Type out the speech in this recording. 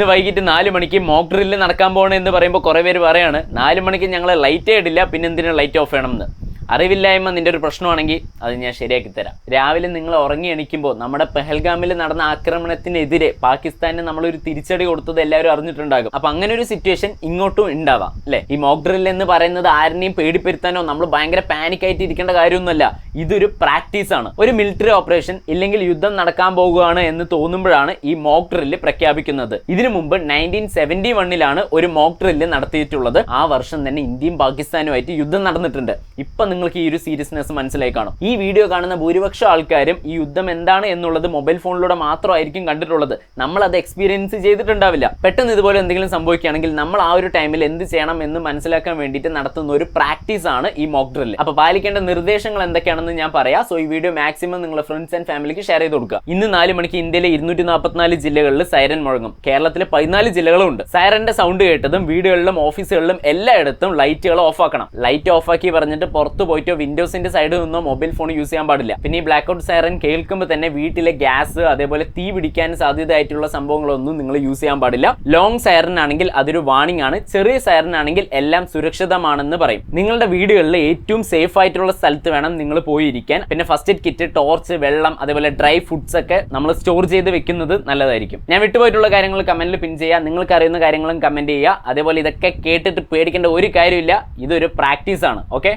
ഇന്ന് വൈകിട്ട് നാല് മണിക്ക് മോക്ക് ഡ്രില്ല് നടക്കാൻ പോകണമെന്ന് പറയുമ്പോൾ കുറേ പേര് പറയാണ്. നാല് മണിക്ക് ഞങ്ങൾ ലൈറ്റേ ഇടില്ല പിന്നെ എന്തിനാ ലൈറ്റ് ഓഫ് ചെയ്യണം എന്ന് അറിവില്ലായ്മ നിന്റെ ഒരു പ്രശ്നമാണെങ്കിൽ അത് ഞാൻ ശരിയാക്കി തരാം. രാവിലെ നിങ്ങൾ ഉറങ്ങി എണിക്കുമ്പോൾ നമ്മുടെ പെഹൽഗാമിൽ നടന്ന ആക്രമണത്തിനെതിരെ പാകിസ്ഥാന് നമ്മളൊരു തിരിച്ചടി കൊടുത്തത് എല്ലാവരും അറിഞ്ഞിട്ടുണ്ടാകും. അപ്പൊ അങ്ങനെ ഒരു സിറ്റുവേഷൻ ഇങ്ങോട്ടും ഉണ്ടാവാം അല്ലെ? ഈ മോക്ക് ഡ്രിൽ എന്ന് പറയുന്നത് ആരെയും പേടിപ്പെടുത്താനോ നമ്മൾ ഭയങ്കര പാനിക് ആയിട്ട് ഇരിക്കേണ്ട കാര്യമൊന്നുമല്ല. ഇതൊരു പ്രാക്ടീസ് ആണ്. ഒരു മിലിറ്ററി ഓപ്പറേഷൻ ഇല്ലെങ്കിൽ യുദ്ധം നടക്കാൻ പോകുകയാണ് എന്ന് തോന്നുമ്പോഴാണ് ഈ മോക്ക് ഡ്രില്ല് പ്രഖ്യാപിക്കുന്നത്. ഇതിനു മുമ്പ് നയന്റീൻ സെവന്റി വണ്ണിലാണ് ഒരു മോക്ക് ഡ്രില്ല് നടത്തിയിട്ടുള്ളത്. ആ വർഷം തന്നെ ഇന്ത്യയും പാകിസ്ഥാനുമായിട്ട് യുദ്ധം നടന്നിട്ടുണ്ട്. ഇപ്പൊ നിങ്ങൾക്ക് ഈ ഒരു സീരിയസ്നെസ് മനസ്സിലായി കാണും. ഈ വീഡിയോ കാണുന്ന ഭൂരിപക്ഷം ആൾക്കാരും ഈ യുദ്ധം എന്താണ് എന്നുള്ളത് മൊബൈൽ ഫോണിലൂടെ മാത്രമായിരിക്കും കണ്ടിട്ടുള്ളത്. നമ്മൾ അത് എക്സ്പീരിയൻസ് ചെയ്തിട്ടുണ്ടാവില്ല. പെട്ടെന്ന് ഇതുപോലെ എന്തെങ്കിലും സംഭവിക്കുകയാണെങ്കിൽ നമ്മൾ ആ ഒരു ടൈമിൽ എന്ത് ചെയ്യണം എന്ന് മനസ്സിലാക്കാൻ വേണ്ടിയിട്ട് നടത്തുന്ന ഒരു പ്രാക്ടീസ് ആണ് ഈ മോക്ക് ഡ്രിൽ അപ്പൊ പാലിക്കേണ്ട നിർദ്ദേശങ്ങൾ എന്തൊക്കെയാണെന്ന് ഞാൻ പറയാം. സോ ഈ വീഡിയോ മാക്സിമം നിങ്ങളുടെ ഫ്രണ്ട്സ് ആൻഡ് ഫാമിലിക്ക് ഷെയർ ചെയ്ത് കൊടുക്കുക. ഇന്ന് നാല് മണിക്ക് ഇന്ത്യയിലെ ഇരുന്നൂറ്റി നാൽപ്പത്തിനാല് ജില്ലകളിൽ സൈറൻ മുഴങ്ങും. കേരളത്തിലെ പതിനാല് ജില്ലകളും ഉണ്ട്. സൈറന്റെ സൗണ്ട് കേട്ടതും വീടുകളിലും ഓഫീസുകളിലും എല്ലായിടത്തും ലൈറ്റുകൾ ഓഫ് ആക്കണം. ലൈറ്റ് ഓഫ് ആക്കി പറഞ്ഞിട്ട് പുറത്ത് പോയിട്ടോ? വിൻഡോസിന്റെ സൈഡിൽ നിന്നോ? മൊബൈൽ ഫോൺ യൂസ് ചെയ്യാൻ പാടില്ല. പിന്നെ ഈ ബ്ലാക്ക് ഔട്ട് സൈറൻ കേൾക്കുമ്പോൾ തന്നെ വീട്ടിലെ ഗ്യാസ് അതേപോലെ തീ പിടിക്കാൻ സാധ്യതയായിട്ടുള്ള സംഭവങ്ങളൊന്നും നിങ്ങൾ യൂസ് ചെയ്യാൻ പാടില്ല. ലോങ് സൈറൻ ആണെങ്കിൽ അതൊരു വാണിംഗ് ആണ്. ചെറിയ സൈറൻ ആണെങ്കിൽ എല്ലാം സുരക്ഷിതമാണെന്ന് പറയും. നിങ്ങളുടെ വീടുകളിൽ ഏറ്റവും സേഫ് ആയിട്ടുള്ള സ്ഥലത്ത് വേണം നിങ്ങൾ പോയിരിക്കാൻ. പിന്നെ ഫസ്റ്റ് എയ്ഡ് കിറ്റ് ടോർച്ച് വെള്ളം അതേപോലെ ഡ്രൈ ഫുഡ്സ് ഒക്കെ നമ്മൾ സ്റ്റോർ ചെയ്ത് വെക്കുന്നത് നല്ലതായിരിക്കും. ഞാൻ വിട്ടുപോയിട്ടുള്ള കാര്യങ്ങൾ കമന്റിൽ പിൻ ചെയ്യുക. നിങ്ങൾക്ക് അറിയുന്ന കാര്യങ്ങളും കമന്റ് ചെയ്യുക. അതേപോലെ ഇതൊക്കെ കേട്ടിട്ട് പേടിക്കേണ്ട ഒരു കാര്യമില്ല. ഇതൊരു പ്രാക്ടീസ് ആണ്. ഓക്കെ